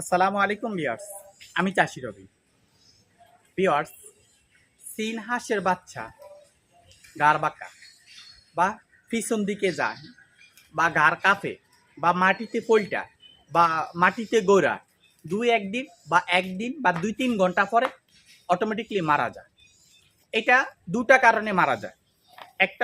আসসালামু আলাইকুম বিয়ার্স আমি চাষি রবি। বিয়ার্স সিন হাঁসের বাচ্চা, গার বাঁকা, বা পিছন দিকে যায়, বা গার কাফে বা মাটিতে পল্টা বা মাটিতে গোড়া দুই একদিন বা একদিন বা দুই তিন ঘণ্টা পরে অটোমেটিকলি মারা যায়। এটা দুটা কারণে মারা যায়। একটা